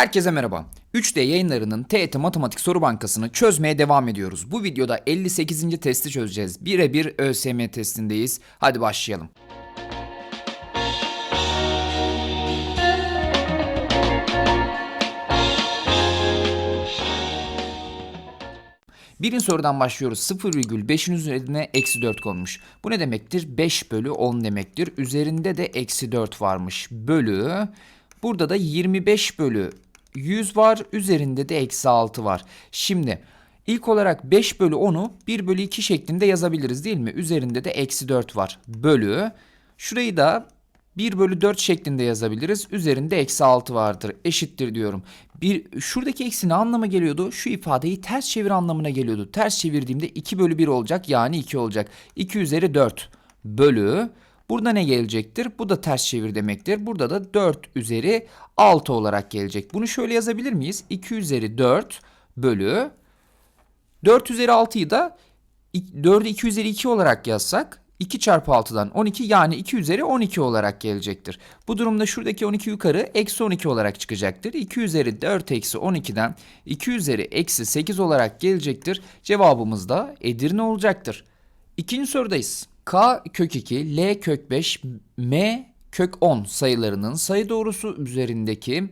Herkese merhaba. 3D yayınlarının TET Matematik Soru Bankası'nı çözmeye devam ediyoruz. Bu videoda 58. testi çözeceğiz. Birebir ÖSYM testindeyiz. Hadi başlayalım. Birinci sorudan başlıyoruz. 0,5'in üzerine eksi 4 konmuş. Bu ne demektir? 5 bölü 10 demektir. Üzerinde de eksi 4 varmış. Bölü. Burada da 25 bölü 100 var. Üzerinde de eksi 6 var. Şimdi ilk olarak 5 bölü 10'u 1 bölü 2 şeklinde yazabiliriz değil mi? Üzerinde de eksi 4 var. Bölü. Şurayı da 1 bölü 4 şeklinde yazabiliriz. Üzerinde eksi 6 vardır. Eşittir diyorum. Bir, şuradaki eksi ne anlama geliyordu? Şu ifadeyi ters çevir anlamına geliyordu. Ters çevirdiğimde 2 bölü 1 olacak. Yani 2 olacak. 2 üzeri 4 bölü. Burada ne gelecektir? Bu da ters çevir demektir. Burada da 4 üzeri 6 olarak gelecek. Bunu şöyle yazabilir miyiz? 2 üzeri 4 bölü 4 üzeri 6'yı da 4'ü 2 üzeri 2 olarak yazsak 2 çarpı 6'dan 12 yani 2 üzeri 12 olarak gelecektir. Bu durumda şuradaki 12 yukarı eksi 12 olarak çıkacaktır. 2 üzeri 4 eksi 12'den 2 üzeri eksi 8 olarak gelecektir. Cevabımız da Edirne olacaktır. İkinci sorudayız. K kök 2, L kök 5, M kök 10 sayılarının sayı doğrusu üzerindeki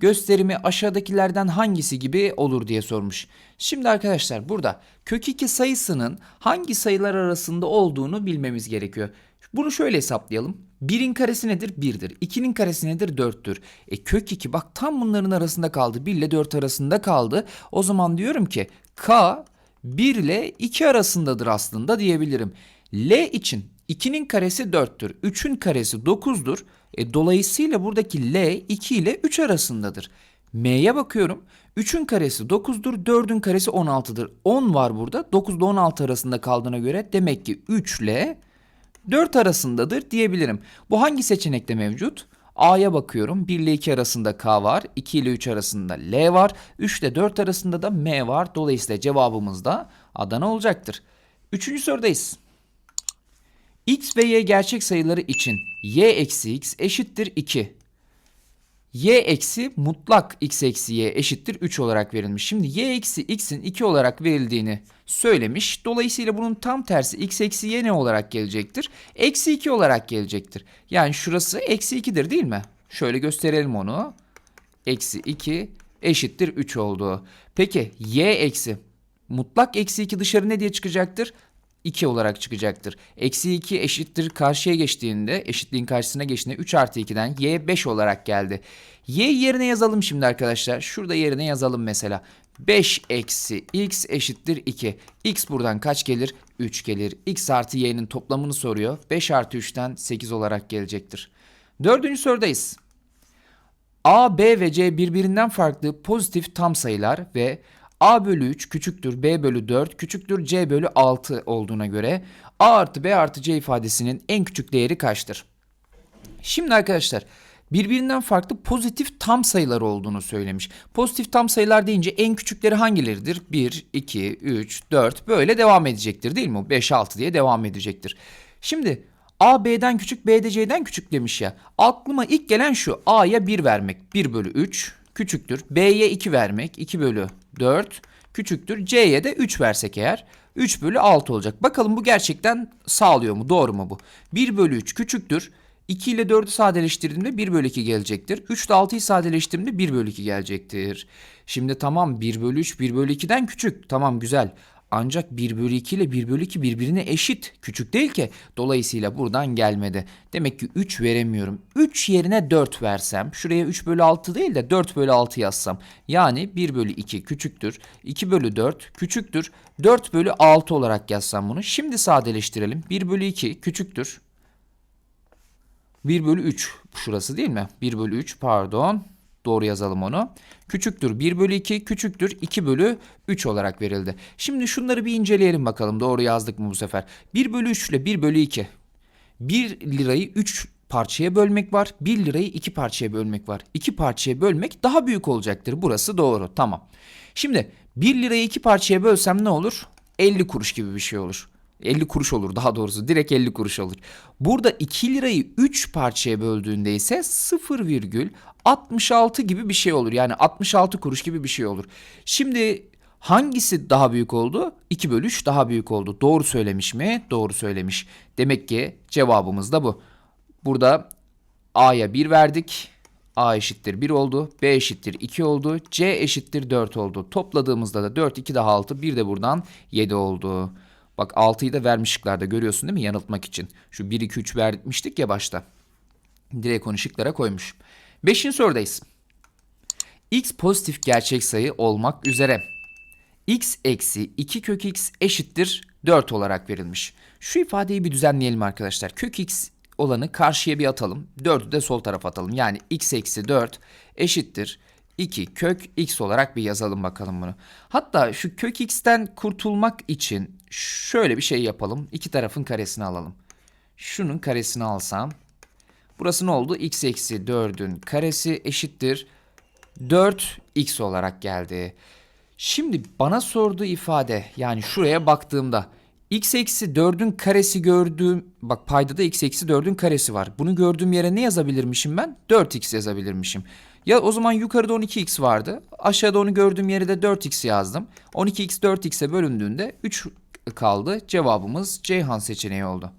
gösterimi aşağıdakilerden hangisi gibi olur diye sormuş. Şimdi arkadaşlar burada kök 2 sayısının hangi sayılar arasında olduğunu bilmemiz gerekiyor. Bunu şöyle hesaplayalım. 1'in karesi nedir? 1'dir. 2'nin karesi nedir? 4'tür. E kök 2 bak tam bunların arasında kaldı. 1 ile 4 arasında kaldı. O zaman diyorum ki k 1 ile 2 arasındadır aslında diyebilirim. L için 2'nin karesi 4'tür. 3'ün karesi 9'dur. E, dolayısıyla buradaki L 2 ile 3 arasındadır. M'ye bakıyorum. 3'ün karesi 9'dur. 4'ün karesi 16'dır. 10 var burada. 9 ile 16 arasında kaldığına göre demek ki 3 ile 4 arasındadır diyebilirim. Bu hangi seçenekte mevcut? A'ya bakıyorum. 1 ile 2 arasında K var. 2 ile 3 arasında L var. 3 ile 4 arasında da M var. Dolayısıyla cevabımız da Adana olacaktır. Üçüncü sorudayız. X ve Y gerçek sayıları için Y eksi X eşittir 2. Y eksi mutlak X eksi Y eşittir 3 olarak verilmiş. Şimdi Y eksi X'in 2 olarak verildiğini söylemiş. Dolayısıyla bunun tam tersi X eksi Y ne olarak gelecektir? Eksi 2 olarak gelecektir. Yani şurası eksi 2'dir değil mi? Şöyle gösterelim onu. Eksi 2 eşittir 3 oldu. Peki Y eksi mutlak eksi 2 dışarı ne diye çıkacaktır? 2 olarak çıkacaktır. Eksi 2 eşittir karşıya geçtiğinde eşitliğin karşısına geçtiğinde 3 artı 2'den y 5 olarak geldi. Y yerine yazalım şimdi arkadaşlar. Şurada yerine yazalım mesela. 5 eksi x eşittir 2. X buradan kaç gelir? 3 gelir. X artı y'nin toplamını soruyor. 5 artı 3'ten 8 olarak gelecektir. Dördüncü sorudayız. A, B ve C birbirinden farklı pozitif tam sayılar ve A bölü 3 küçüktür B bölü 4 küçüktür C bölü 6 olduğuna göre A artı B artı C ifadesinin en küçük değeri kaçtır? Şimdi arkadaşlar birbirinden farklı pozitif tam sayılar olduğunu söylemiş. Pozitif tam sayılar deyince en küçükleri hangileridir? 1, 2, 3, 4 böyle devam edecektir değil mi? 5, 6 diye devam edecektir. Şimdi A B'den küçük B de C'den küçük demiş ya. Aklıma ilk gelen şu A'ya 1 vermek 1 bölü 3 küçüktür. B'ye 2 vermek 2 bölü 4 küçüktür. C'ye de 3 versek eğer 3 bölü 6 olacak. Bakalım bu gerçekten sağlıyor mu? Doğru mu bu? 1 bölü 3 küçüktür. 2 ile 4'ü sadeleştirdiğimde 1 bölü 2 gelecektir. 3 ile 6'yı sadeleştirdiğimde 1 bölü 2 gelecektir. Şimdi tamam 1 bölü 3 1 bölü 2'den küçük. Tamam güzel. Ancak 1 bölü 2 ile 1 bölü 2 birbirine eşit. Küçük değil ki. Dolayısıyla buradan gelmedi. Demek ki 3 veremiyorum. 3 yerine 4 versem. Şuraya 3 bölü 6 değil de 4 bölü 6 yazsam. Yani 1 bölü 2 küçüktür. 2 bölü 4 küçüktür. 4 bölü 6 olarak yazsam bunu. Şimdi sadeleştirelim. 1 bölü 2 küçüktür. 1 bölü 3 şurası değil mi? 1 bölü 3 pardon. Doğru yazalım onu. Küçüktür 1 bölü 2, küçüktür 2 bölü 3 olarak verildi. Şimdi şunları bir inceleyelim bakalım. Doğru yazdık mı bu sefer? 1 bölü 3 ile 1 bölü 2. 1 lirayı 3 parçaya bölmek var. 1 lirayı 2 parçaya bölmek var. 2 parçaya bölmek daha büyük olacaktır. Burası doğru. Tamam. Şimdi 1 lirayı 2 parçaya bölsem ne olur? 50 kuruş gibi bir şey olur. 50 kuruş olur daha doğrusu. Direkt 50 kuruş olur. Burada 2 lirayı 3 parçaya böldüğünde ise 0,66 gibi bir şey olur. Yani 66 kuruş gibi bir şey olur. Şimdi hangisi daha büyük oldu? 2 bölü 3 daha büyük oldu. Doğru söylemiş mi? Doğru söylemiş. Demek ki cevabımız da bu. Burada A'ya 1 verdik. A eşittir 1 oldu. B eşittir 2 oldu. C eşittir 4 oldu. Topladığımızda da 4, 2 daha 6, 1 de buradan 7 oldu. Bak 6'yı da vermişliklarda görüyorsun değil mi yanıltmak için. Şu 1, 2, 3 vermiştik ya başta. Direkt onu şıklara koymuş. Beşinci sorudayız. X pozitif gerçek sayı olmak üzere. X eksi 2 kök X eşittir 4 olarak verilmiş. Şu ifadeyi bir düzenleyelim arkadaşlar. Kök X olanı karşıya bir atalım. 4'ü de sol tarafa atalım. Yani X eksi 4 eşittir 2 kök X olarak bir yazalım bakalım bunu. Hatta şu kök X'ten kurtulmak için şöyle bir şey yapalım. İki tarafın karesini alalım. Şunun karesini alsam. Burası ne oldu? X eksi 4'ün karesi eşittir 4x olarak geldi. Şimdi bana sorduğu ifade yani şuraya baktığımda x eksi 4'ün karesi gördüğüm bak paydada x eksi 4'ün karesi var. Bunu gördüğüm yere ne yazabilirmişim ben? 4x yazabilirmişim. Ya o zaman yukarıda 12x vardı. Aşağıda onu gördüğüm yere de 4x yazdım. 12x 4x'e bölündüğünde 3 kaldı. Cevabımız Ceyhan seçeneği oldu.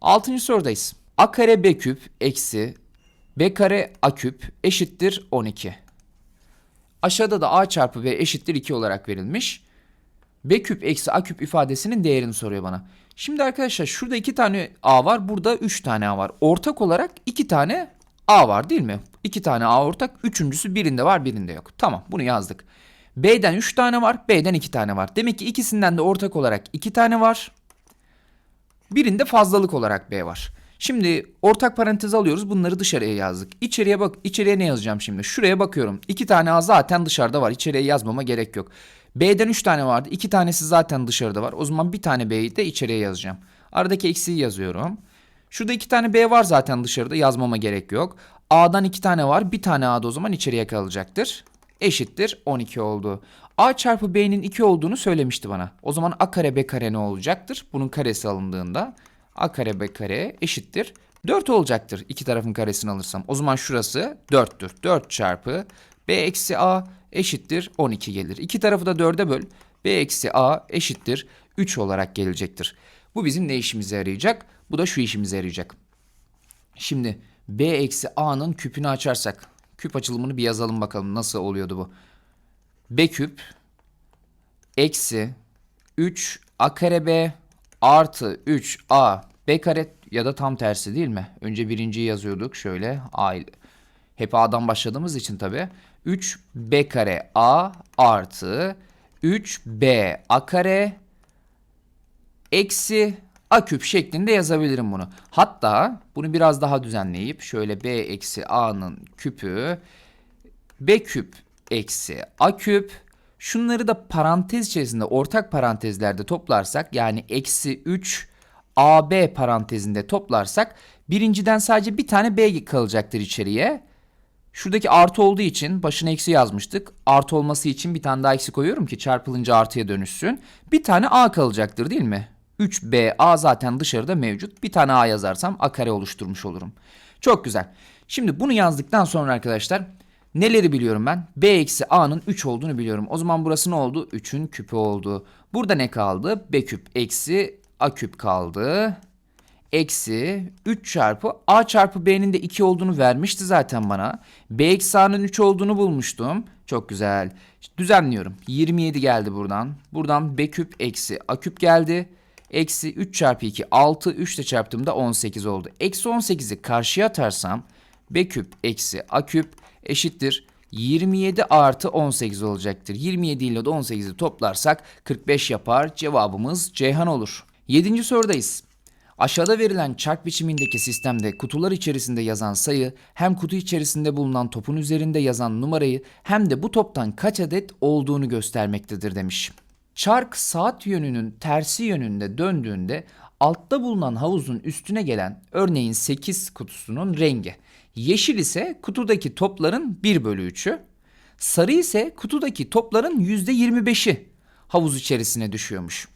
Altıncı sorudayız. A kare B küp eksi B kare A küp eşittir 12. Aşağıda da A çarpı B eşittir 2 olarak verilmiş. B küp eksi A küp ifadesinin değerini soruyor bana. Şimdi arkadaşlar şurada 2 tane A var. Burada 3 tane A var. Ortak olarak 2 tane A var değil mi? 2 tane A ortak. Üçüncüsü birinde var birinde yok. Tamam bunu yazdık. B'den 3 tane var. B'den 2 tane var. Demek ki ikisinden de ortak olarak 2 tane var. Birinde fazlalık olarak B var. Şimdi ortak parantez alıyoruz. Bunları dışarıya yazdık. İçeriye bak. İçeriye ne yazacağım şimdi? Şuraya bakıyorum. İki tane A zaten dışarıda var. İçeriye yazmama gerek yok. B'den 3 tane vardı. İki tanesi zaten dışarıda var. O zaman bir tane B'yi de içeriye yazacağım. Aradaki eksiği yazıyorum. Şurada iki tane B var zaten dışarıda. Yazmama gerek yok. A'dan iki tane var. Bir tane A da o zaman içeriye kalacaktır. Eşittir 12 oldu. A çarpı B'nin 2 olduğunu söylemişti bana. O zaman A kare B kare ne olacaktır? Bunun karesi alındığında A kare B kare eşittir 4 olacaktır. İki tarafın karesini alırsam. O zaman şurası 4'tür. 4 çarpı B eksi A eşittir 12 gelir. İki tarafı da 4'e böl. B eksi A eşittir 3 olarak gelecektir. Bu bizim ne işimize yarayacak? Bu da şu işimize yarayacak. Şimdi B eksi A'nın küpünü açarsak. Küp açılımını bir yazalım bakalım nasıl oluyordu bu. B küp eksi 3 A kare B artı 3 A B kare ya da tam tersi değil mi? Önce birinciyi yazıyorduk şöyle A ile. Hep A'dan başladığımız için tabi. 3 B kare A artı 3 B A kare eksi A küp şeklinde yazabilirim bunu. Hatta bunu biraz daha düzenleyip şöyle B eksi A'nın küpü B küp eksi A küp şunları da parantez içerisinde ortak parantezlerde toplarsak yani eksi 3 AB parantezinde toplarsak birinciden sadece bir tane B kalacaktır içeriye. Şuradaki artı olduğu için başına eksi yazmıştık. Artı olması için bir tane daha eksi koyuyorum ki çarpılınca artıya dönüşsün. Bir tane A kalacaktır değil mi? 3B A zaten dışarıda mevcut. Bir tane A yazarsam A kare oluşturmuş olurum. Çok güzel. Şimdi bunu yazdıktan sonra arkadaşlar neleri biliyorum ben? B eksi A'nın 3 olduğunu biliyorum. O zaman burası ne oldu? 3'ün küpü oldu. Burada ne kaldı? B küp eksi A küp kaldı. Eksi 3 çarpı A çarpı B'nin de 2 olduğunu vermişti zaten bana. B eksi A'nın 3 olduğunu bulmuştum. Çok güzel. Düzenliyorum. 27 geldi buradan. Buradan B küp eksi A küp geldi. Eksi 3 çarpı 2 6. 3 ile çarptığımda 18 oldu. Eksi 18'i karşıya atarsam B küp eksi A küp eşittir. 27 artı 18 olacaktır. 27 ile de 18'i toplarsak 45 yapar. Cevabımız Ceyhan olur. 7. sorudayız. Aşağıda verilen çark biçimindeki sistemde kutular içerisinde yazan sayı hem kutu içerisinde bulunan topun üzerinde yazan numarayı hem de bu toptan kaç adet olduğunu göstermektedir demiş. Çark saat yönünün tersi yönünde döndüğünde altta bulunan havuzun üstüne gelen örneğin 8 kutusunun rengi. Yeşil ise kutudaki topların 1 bölü 3'ü. Sarı ise kutudaki topların %25'i havuz içerisine düşüyormuş.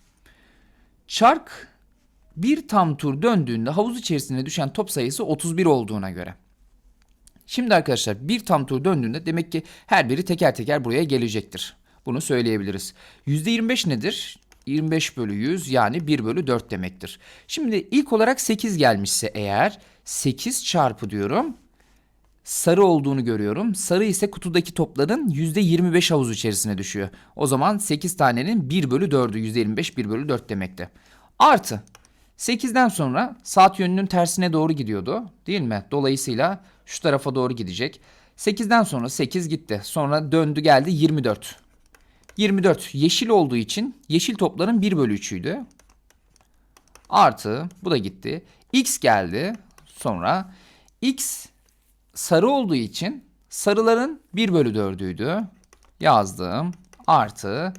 Çark bir tam tur döndüğünde havuz içerisine düşen top sayısı 31 olduğuna göre. Şimdi arkadaşlar bir tam tur döndüğünde demek ki her biri teker teker buraya gelecektir. Bunu söyleyebiliriz. %25 nedir? 25 bölü 100 yani 1 bölü 4 demektir. Şimdi ilk olarak 8 gelmişse eğer 8 çarpı diyorum sarı olduğunu görüyorum. Sarı ise kutudaki topların %25 havuz içerisine düşüyor. O zaman 8 tanenin 1 bölü 4'ü %25 1 bölü 4 demekti. Artı 8'den sonra saat yönünün tersine doğru gidiyordu değil mi? Dolayısıyla şu tarafa doğru gidecek. 8'den sonra 8 gitti. Sonra döndü geldi 24. 24 yeşil olduğu için yeşil topların 1 bölü 3'üydü. Artı bu da gitti. X geldi. Sonra X sarı olduğu için sarıların 1 bölü 4'üydü. Yazdım. Artı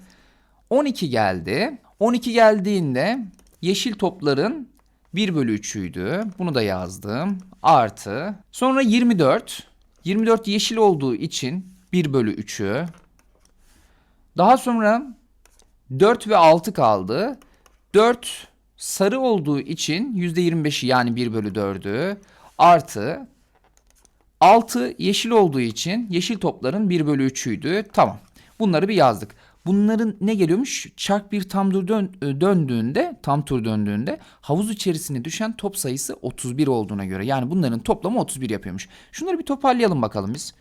12 geldi. 12 geldiğinde yeşil topların 1 bölü 3'üydü. Bunu da yazdım. Artı. Sonra 24. 24 yeşil olduğu için 1 bölü 3'ü. Daha sonra 4 ve 6 kaldı. 4 sarı olduğu için %25'i yani 1 bölü 4'ü. Artı 6 yeşil olduğu için yeşil topların 1 bölü 3'üydü. Tamam. Bunları bir yazdık. Bunların ne geliyormuş? Çark bir tam tur dön- e, döndüğünde, tam tur döndüğünde havuz içerisine düşen top sayısı 31 olduğuna göre. Yani bunların toplamı 31 yapıyormuş. Şunları bir toparlayalım bakalım biz.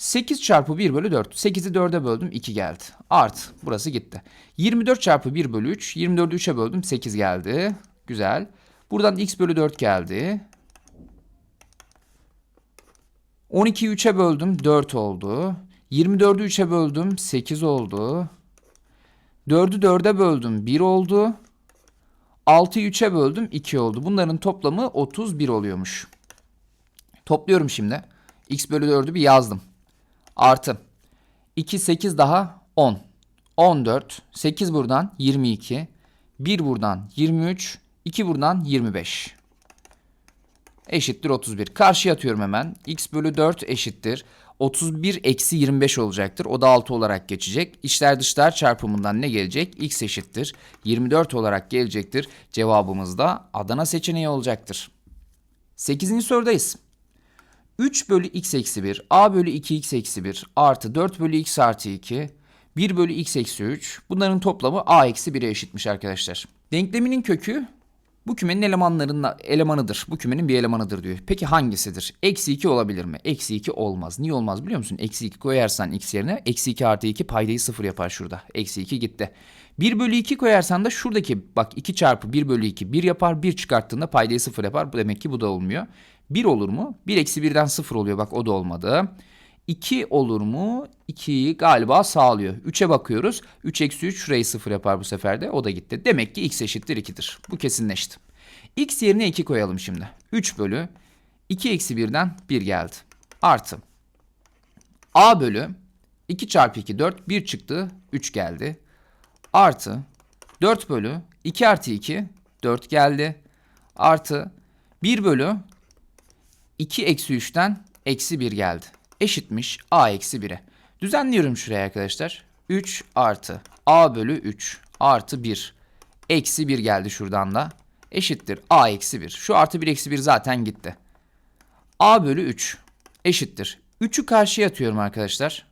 8 çarpı 1 bölü 4. 8'i 4'e böldüm 2 geldi. Art burası gitti. 24 çarpı 1 bölü 3. 24'ü 3'e böldüm 8 geldi. Güzel. Buradan x bölü 4 geldi. 12'yi 3'e böldüm 4 oldu. 24'ü 3'e böldüm 8 oldu. 4'ü 4'e böldüm 1 oldu. 6'yı 3'e böldüm 2 oldu. Bunların toplamı 31 oluyormuş. Topluyorum şimdi. x bölü 4'ü bir yazdım. Artı. 2 8 daha 10. 14. 8 buradan 22. 1 buradan 23. 2 buradan 25 eşittir 31. Karşıya atıyorum hemen. x bölü 4 eşittir. 31 eksi 25 olacaktır. O da 6 olarak geçecek. İçler dışlar çarpımından ne gelecek? x eşittir. 24 olarak gelecektir. Cevabımız da Adana seçeneği olacaktır. 8. sorudayız. 3 bölü x eksi 1, a bölü 2x eksi 1 artı 4 bölü x artı 2, 1 bölü x eksi 3. Bunların toplamı a eksi 1'e eşitmiş arkadaşlar. Denkleminin kökü bu kümenin elemanlarının elemanıdır. Bu kümenin bir elemanıdır diyor. Peki hangisidir? Eksi 2 olabilir mi? Eksi 2 olmaz. Niye olmaz biliyor musun? Eksi 2 koyarsan x yerine eksi 2 artı 2 paydayı 0 yapar şurada. Eksi 2 gitti. 1 bölü 2 koyarsan da şuradaki bak 2 çarpı 1 bölü 2 1 yapar. 1 çıkarttığında paydayı 0 yapar. Demek ki bu da olmuyor. 1 olur mu? 1 eksi 1'den 0 oluyor. Bak o da olmadı. 2 olur mu? 2'yi galiba sağlıyor. 3'e bakıyoruz. 3 eksi 3 şurayı 0 yapar bu sefer de. O da gitti. Demek ki x eşittir 2'dir. Bu kesinleşti. x yerine 2 koyalım şimdi. 3 bölü 2 eksi 1'den 1 geldi. Artı. a bölü 2 çarpı 2 4 1 çıktı 3 geldi. Artı 4 bölü 2 artı 2 4 geldi. Artı 1 bölü 2 eksi 3'ten eksi 1 geldi. Eşitmiş a eksi 1'e. Düzenliyorum şuraya arkadaşlar. 3 artı a bölü 3 artı 1 eksi 1 geldi şuradan da. Eşittir a eksi 1. Şu artı 1 eksi 1 zaten gitti. a bölü 3 eşittir. 3'ü karşıya atıyorum arkadaşlar.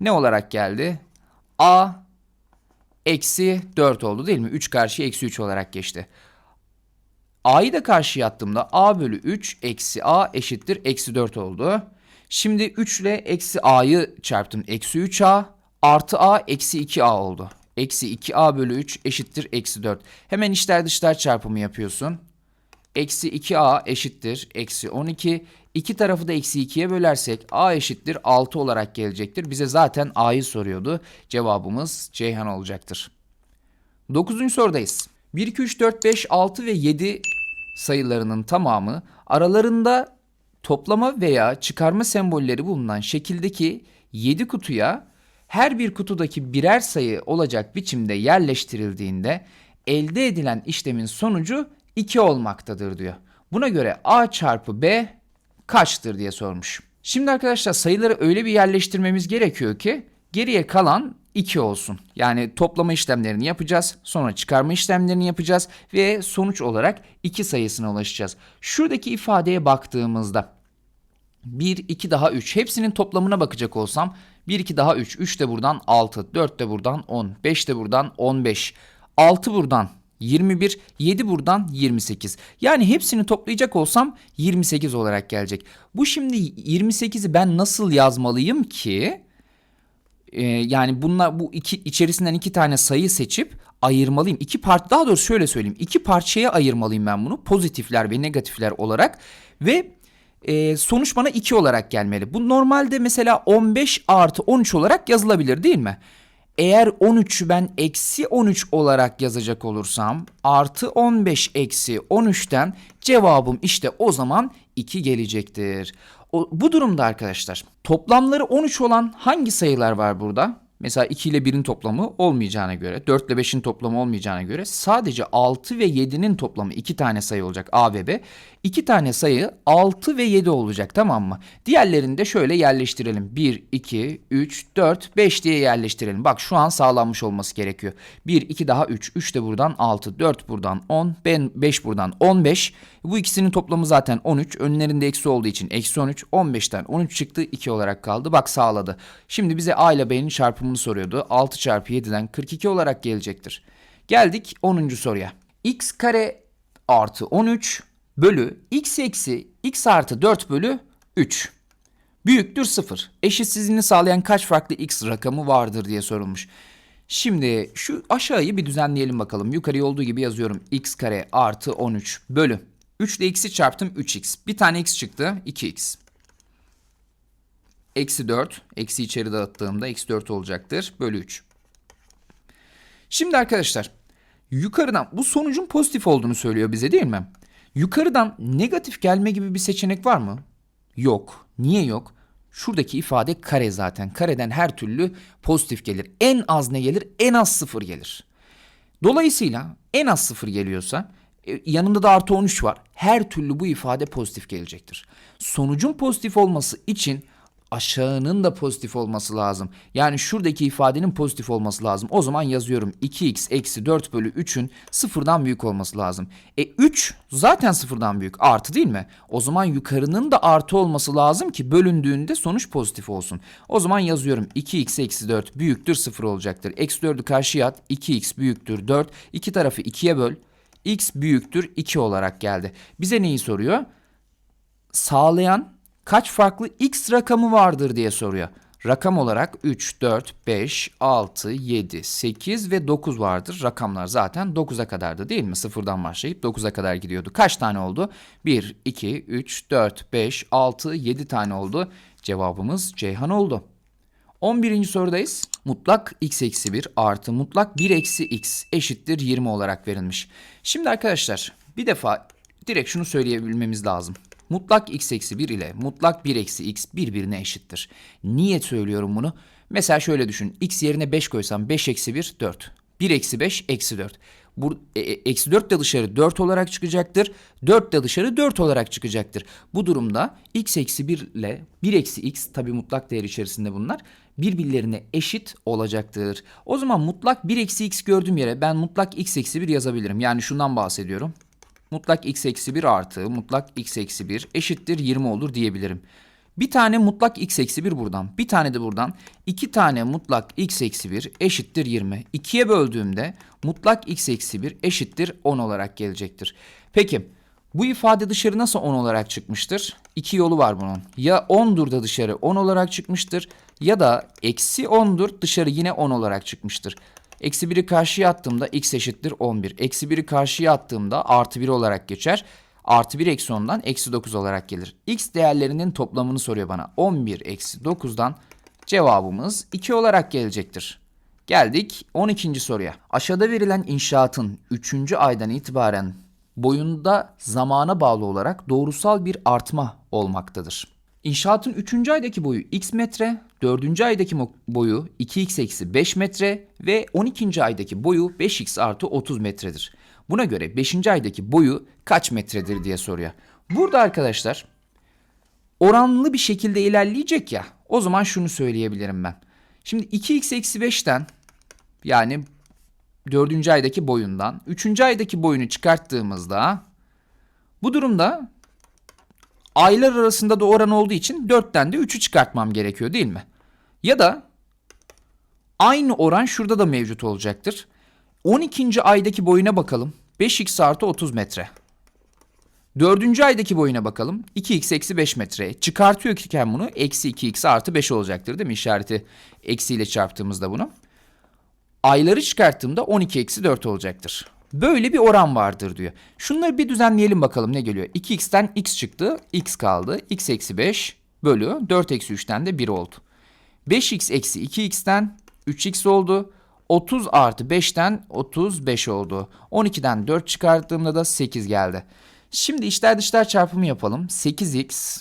Ne olarak geldi? a eksi 4 oldu değil mi? 3 karşıya eksi 3 olarak geçti. A'yı da karşıya attığımda A bölü 3 eksi A eşittir eksi 4 oldu. Şimdi 3 ile eksi A'yı çarptım. Eksi 3A artı A eksi 2A oldu. Eksi 2A bölü 3 eşittir eksi 4. Hemen içler dışlar çarpımı yapıyorsun. Eksi 2A eşittir eksi 12. İki tarafı da eksi 2'ye bölersek A eşittir 6 olarak gelecektir. Bize zaten A'yı soruyordu. Cevabımız Ceyhan olacaktır. 9. sorudayız. 1, 2, 3, 4, 5, 6 ve 7 sayılarının tamamı aralarında toplama veya çıkarma sembolleri bulunan şekildeki 7 kutuya her bir kutudaki birer sayı olacak biçimde yerleştirildiğinde elde edilen işlemin sonucu 2 olmaktadır diyor. Buna göre A çarpı B kaçtır diye sormuş. Şimdi arkadaşlar sayıları öyle bir yerleştirmemiz gerekiyor ki Geriye kalan 2 olsun. Yani toplama işlemlerini yapacağız. Sonra çıkarma işlemlerini yapacağız. Ve sonuç olarak 2 sayısına ulaşacağız. Şuradaki ifadeye baktığımızda 1, 2 daha 3. Hepsinin toplamına bakacak olsam 1, 2 daha 3. 3 de buradan 6. 4 de buradan 10. 5 de buradan 15. 6 buradan 21. 7 buradan 28. Yani hepsini toplayacak olsam 28 olarak gelecek. Bu şimdi 28'i ben nasıl yazmalıyım ki? Ee, yani bunlar bu iki içerisinden iki tane sayı seçip ayırmalıyım. İki part daha doğrusu şöyle söyleyeyim. İki parçaya ayırmalıyım ben bunu. Pozitifler ve negatifler olarak ve e, sonuç bana 2 olarak gelmeli. Bu normalde mesela 15 artı 13 olarak yazılabilir değil mi? Eğer 13'ü ben eksi 13 olarak yazacak olursam artı 15 eksi 13'ten cevabım işte o zaman 2 gelecektir. O, bu durumda arkadaşlar toplamları 13 olan hangi sayılar var burada? Mesela 2 ile 1'in toplamı olmayacağına göre, 4 ile 5'in toplamı olmayacağına göre sadece 6 ve 7'nin toplamı 2 tane sayı olacak A ve B. 2 tane sayı 6 ve 7 olacak tamam mı? Diğerlerini de şöyle yerleştirelim. 1, 2, 3, 4, 5 diye yerleştirelim. Bak şu an sağlanmış olması gerekiyor. 1, 2 daha 3, 3 de buradan 6, 4 buradan 10, 5 buradan 15. Bu ikisinin toplamı zaten 13. Önlerinde eksi olduğu için eksi 13. 15'ten 13 çıktı 2 olarak kaldı. Bak sağladı. Şimdi bize A ile B'nin çarpımını soruyordu. 6 çarpı 7'den 42 olarak gelecektir. Geldik 10. soruya. x kare artı 13 bölü x eksi x artı 4 bölü 3 büyüktür 0. Eşitsizliğini sağlayan kaç farklı x rakamı vardır diye sorulmuş. Şimdi şu aşağıyı bir düzenleyelim bakalım. Yukarıya olduğu gibi yazıyorum. x kare artı 13 bölü. 3 ile x'i çarptım 3x. Bir tane x çıktı 2x. Eksi 4. Eksi içeri dağıttığımda eksi 4 olacaktır. Bölü 3. Şimdi arkadaşlar yukarıdan bu sonucun pozitif olduğunu söylüyor bize değil mi? Yukarıdan negatif gelme gibi bir seçenek var mı? Yok. Niye yok? Şuradaki ifade kare zaten. Kareden her türlü pozitif gelir. En az ne gelir? En az sıfır gelir. Dolayısıyla en az sıfır geliyorsa e, yanında da artı 13 var. Her türlü bu ifade pozitif gelecektir. Sonucun pozitif olması için aşağının da pozitif olması lazım. Yani şuradaki ifadenin pozitif olması lazım. O zaman yazıyorum 2x eksi 4 bölü 3'ün sıfırdan büyük olması lazım. E 3 zaten sıfırdan büyük artı değil mi? O zaman yukarının da artı olması lazım ki bölündüğünde sonuç pozitif olsun. O zaman yazıyorum 2x eksi 4 büyüktür 0 olacaktır. Eksi 4'ü karşıya at 2x büyüktür 4. İki tarafı 2'ye böl. x büyüktür 2 olarak geldi. Bize neyi soruyor? Sağlayan kaç farklı x rakamı vardır diye soruyor. Rakam olarak 3, 4, 5, 6, 7, 8 ve 9 vardır. Rakamlar zaten 9'a kadardı değil mi? Sıfırdan başlayıp 9'a kadar gidiyordu. Kaç tane oldu? 1, 2, 3, 4, 5, 6, 7 tane oldu. Cevabımız Ceyhan oldu. 11. sorudayız. Mutlak x eksi 1 artı mutlak 1 eksi x eşittir 20 olarak verilmiş. Şimdi arkadaşlar bir defa direkt şunu söyleyebilmemiz lazım. Mutlak x eksi 1 ile mutlak 1 eksi x birbirine eşittir. Niye söylüyorum bunu? Mesela şöyle düşün. x yerine 5 koysam 5 eksi 1 4. 1 eksi 5 eksi 4. Bu, e, eksi 4 de dışarı 4 olarak çıkacaktır. 4 de dışarı 4 olarak çıkacaktır. Bu durumda x eksi 1 ile 1 eksi x tabi mutlak değer içerisinde bunlar birbirlerine eşit olacaktır. O zaman mutlak 1 eksi x gördüğüm yere ben mutlak x eksi 1 yazabilirim. Yani şundan bahsediyorum mutlak x eksi 1 artı mutlak x eksi 1 eşittir 20 olur diyebilirim. Bir tane mutlak x eksi 1 buradan, bir tane de buradan. iki tane mutlak x eksi 1 eşittir 20. 2'ye böldüğümde mutlak x eksi 1 eşittir 10 olarak gelecektir. Peki bu ifade dışarı nasıl 10 olarak çıkmıştır? İki yolu var bunun. Ya 10'dur da dışarı 10 olarak çıkmıştır ya da eksi 10'dur dışarı yine 10 olarak çıkmıştır. Eksi 1'i karşıya attığımda x eşittir 11. Eksi 1'i karşıya attığımda artı 1 olarak geçer. Artı 1 eksi 10'dan eksi 9 olarak gelir. X değerlerinin toplamını soruyor bana. 11 eksi 9'dan cevabımız 2 olarak gelecektir. Geldik 12. soruya. Aşağıda verilen inşaatın 3. aydan itibaren boyunda zamana bağlı olarak doğrusal bir artma olmaktadır. İnşaatın 3. aydaki boyu x metre, 4. aydaki boyu 2x eksi 5 metre ve 12. aydaki boyu 5x artı 30 metredir. Buna göre 5. aydaki boyu kaç metredir diye soruyor. Burada arkadaşlar oranlı bir şekilde ilerleyecek ya o zaman şunu söyleyebilirim ben. Şimdi 2x eksi 5'ten yani dördüncü aydaki boyundan üçüncü aydaki boyunu çıkarttığımızda bu durumda aylar arasında da oran olduğu için 4'ten de 3'ü çıkartmam gerekiyor değil mi? Ya da aynı oran şurada da mevcut olacaktır. 12. aydaki boyuna bakalım. 5x artı 30 metre. Dördüncü aydaki boyuna bakalım. 2x eksi 5 metre. Çıkartıyorken bunu eksi 2x artı 5 olacaktır değil mi? İşareti eksiyle çarptığımızda bunu. Ayları çıkarttığımda 12 eksi 4 olacaktır. Böyle bir oran vardır diyor. Şunları bir düzenleyelim bakalım ne geliyor. 2x'ten x çıktı. x kaldı. x eksi 5 bölü 4 eksi 3'ten de 1 oldu. 5x eksi 2x'ten 3x oldu. 30 artı 5'ten 35 oldu. 12'den 4 çıkarttığımda da 8 geldi. Şimdi içler dışlar çarpımı yapalım. 8x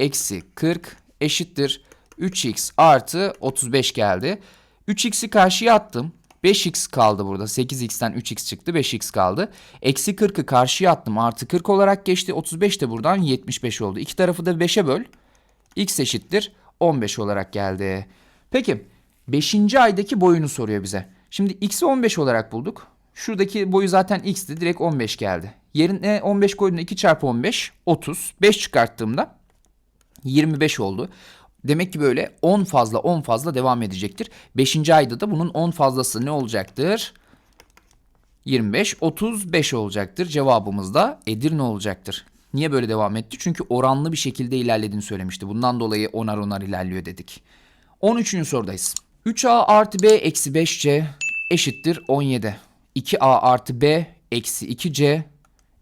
eksi 40 eşittir 3x artı 35 geldi. 3x'i karşıya attım. 5x kaldı burada. 8x'ten 3x çıktı. 5x kaldı. Eksi 40'ı karşıya attım. Artı 40 olarak geçti. 35 de buradan 75 oldu. İki tarafı da 5'e böl. x eşittir 15 olarak geldi. Peki 5. aydaki boyunu soruyor bize. Şimdi x'i 15 olarak bulduk. Şuradaki boyu zaten x'ti. Direkt 15 geldi. Yerine 15 koyduğumda 2 çarpı 15 30. 5 çıkarttığımda 25 oldu. Demek ki böyle 10 fazla 10 fazla devam edecektir. 5. ayda da bunun 10 fazlası ne olacaktır? 25, 35 olacaktır. Cevabımız da Edirne olacaktır. Niye böyle devam etti? Çünkü oranlı bir şekilde ilerlediğini söylemişti. Bundan dolayı onar onar ilerliyor dedik. 13. sorudayız. 3a artı b eksi 5c eşittir 17. 2a artı b eksi 2c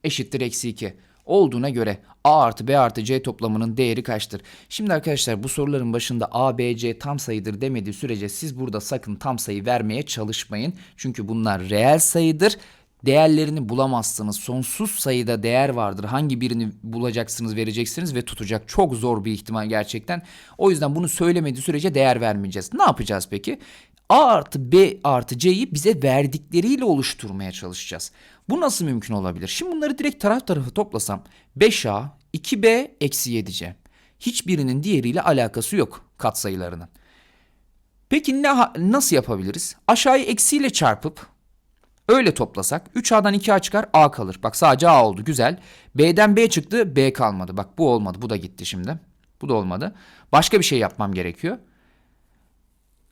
eşittir eksi 2 olduğuna göre a artı b artı c toplamının değeri kaçtır? Şimdi arkadaşlar bu soruların başında a, b, c tam sayıdır demediği sürece siz burada sakın tam sayı vermeye çalışmayın. Çünkü bunlar reel sayıdır. Değerlerini bulamazsınız. Sonsuz sayıda değer vardır. Hangi birini bulacaksınız, vereceksiniz ve tutacak. Çok zor bir ihtimal gerçekten. O yüzden bunu söylemediği sürece değer vermeyeceğiz. Ne yapacağız peki? A artı B artı C'yi bize verdikleriyle oluşturmaya çalışacağız. Bu nasıl mümkün olabilir? Şimdi bunları direkt taraf tarafa toplasam 5A, 2B, eksi 7C. Hiçbirinin diğeriyle alakası yok katsayılarının. Peki ne, nasıl yapabiliriz? Aşağıyı eksiyle çarpıp öyle toplasak 3A'dan 2A çıkar A kalır. Bak sadece A oldu güzel. B'den B çıktı B kalmadı. Bak bu olmadı bu da gitti şimdi. Bu da olmadı. Başka bir şey yapmam gerekiyor.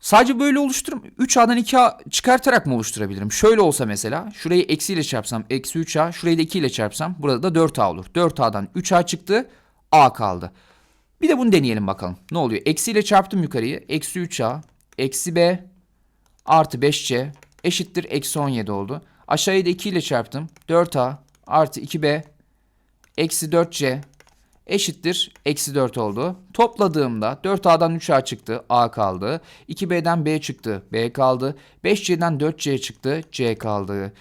Sadece böyle oluşturum. 3A'dan 2A çıkartarak mı oluşturabilirim? Şöyle olsa mesela şurayı eksiyle çarpsam eksi 3A şurayı da 2 ile çarpsam burada da 4A olur. 4A'dan 3A çıktı A kaldı. Bir de bunu deneyelim bakalım. Ne oluyor? Eksiyle çarptım yukarıyı. Eksi 3A eksi B artı 5C eşittir eksi 17 oldu. Aşağıyı da 2 ile çarptım. 4A artı 2B eksi 4C eşittir eksi 4 oldu. Topladığımda 4A'dan 3A çıktı A kaldı. 2B'den B çıktı B kaldı. 5C'den 4C çıktı C kaldı.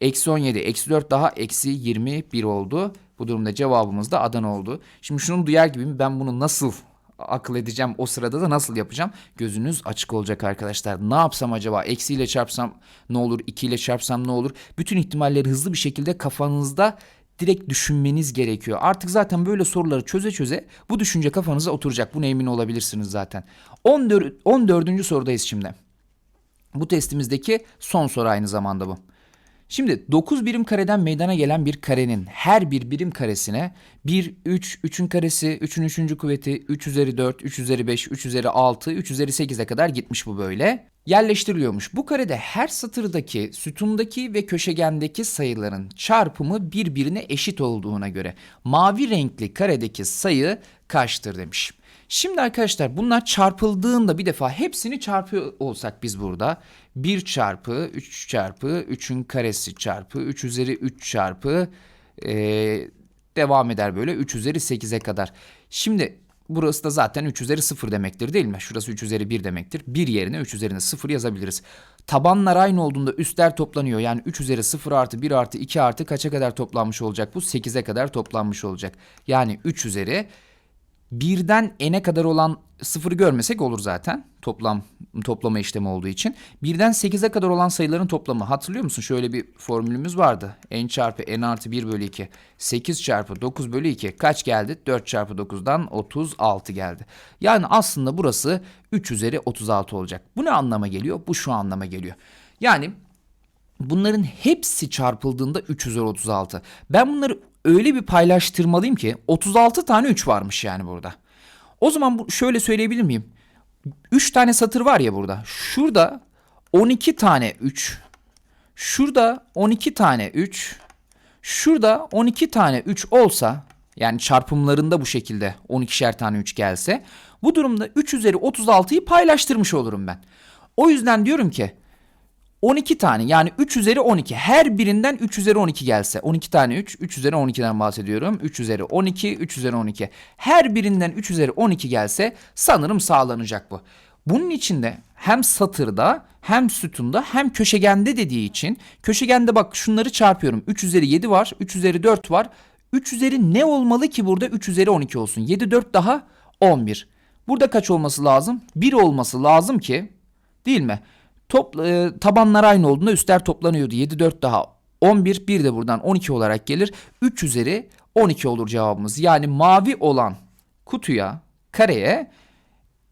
Eksi 17 eksi 4 daha eksi 21 oldu. Bu durumda cevabımız da Adana oldu. Şimdi şunu duyar gibi ben bunu nasıl akıl edeceğim o sırada da nasıl yapacağım? Gözünüz açık olacak arkadaşlar. Ne yapsam acaba? Eksiyle çarpsam ne olur? 2 ile çarpsam ne olur? Bütün ihtimalleri hızlı bir şekilde kafanızda direkt düşünmeniz gerekiyor. Artık zaten böyle soruları çöze çöze bu düşünce kafanıza oturacak. Buna emin olabilirsiniz zaten. 14. 14. sorudayız şimdi. Bu testimizdeki son soru aynı zamanda bu. Şimdi 9 birim kareden meydana gelen bir karenin her bir birim karesine 1, 3, 3'ün karesi, 3'ün 3. kuvveti, 3 üzeri 4, 3 üzeri 5, 3 üzeri 6, 3 üzeri 8'e kadar gitmiş bu böyle. Yerleştiriliyormuş. Bu karede her satırdaki, sütundaki ve köşegendeki sayıların çarpımı birbirine eşit olduğuna göre mavi renkli karedeki sayı kaçtır demiş. Şimdi arkadaşlar bunlar çarpıldığında bir defa hepsini çarpıyor olsak biz burada 1 çarpı 3 çarpı 3'ün karesi çarpı 3 üzeri 3 çarpı ee, devam eder böyle 3 üzeri 8'e kadar. Şimdi burası da zaten 3 üzeri 0 demektir değil mi? Şurası 3 üzeri 1 demektir. 1 yerine 3 üzerine 0 yazabiliriz. Tabanlar aynı olduğunda üstler toplanıyor. Yani 3 üzeri 0 artı 1 artı 2 artı kaça kadar toplanmış olacak bu? 8'e kadar toplanmış olacak. Yani 3 üzeri birden n'e kadar olan sıfırı görmesek olur zaten. Toplam toplama işlemi olduğu için. Birden 8'e kadar olan sayıların toplamı. Hatırlıyor musun? Şöyle bir formülümüz vardı. n çarpı n artı 1 bölü 2. 8 çarpı 9 bölü 2. Kaç geldi? 4 çarpı 9'dan 36 geldi. Yani aslında burası 3 üzeri 36 olacak. Bu ne anlama geliyor? Bu şu anlama geliyor. Yani bunların hepsi çarpıldığında 3 üzeri 36. Ben bunları öyle bir paylaştırmalıyım ki 36 tane 3 varmış yani burada. O zaman bu, şöyle söyleyebilir miyim? 3 tane satır var ya burada. Şurada 12 tane 3. Şurada 12 tane 3. Şurada 12 tane 3 olsa yani çarpımlarında bu şekilde 12'şer tane 3 gelse bu durumda 3 üzeri 36'yı paylaştırmış olurum ben. O yüzden diyorum ki 12 tane yani 3 üzeri 12 her birinden 3 üzeri 12 gelse 12 tane 3 3 üzeri 12'den bahsediyorum. 3 üzeri 12 3 üzeri 12 her birinden 3 üzeri 12 gelse sanırım sağlanacak bu. Bunun içinde hem satırda hem sütunda hem köşegende dediği için köşegende bak şunları çarpıyorum. 3 üzeri 7 var 3 üzeri 4 var. 3 üzeri ne olmalı ki burada 3 üzeri 12 olsun? 7 4 daha 11 burada kaç olması lazım? 1 olması lazım ki değil mi? Top, e, tabanlar aynı olduğunda üstler toplanıyordu. 7 4 daha 11 bir de buradan 12 olarak gelir. 3 üzeri 12 olur cevabımız. Yani mavi olan kutuya, kareye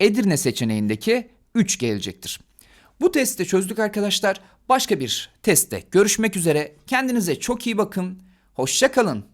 Edirne seçeneğindeki 3 gelecektir. Bu testi çözdük arkadaşlar. Başka bir testte görüşmek üzere. Kendinize çok iyi bakın. Hoşça kalın.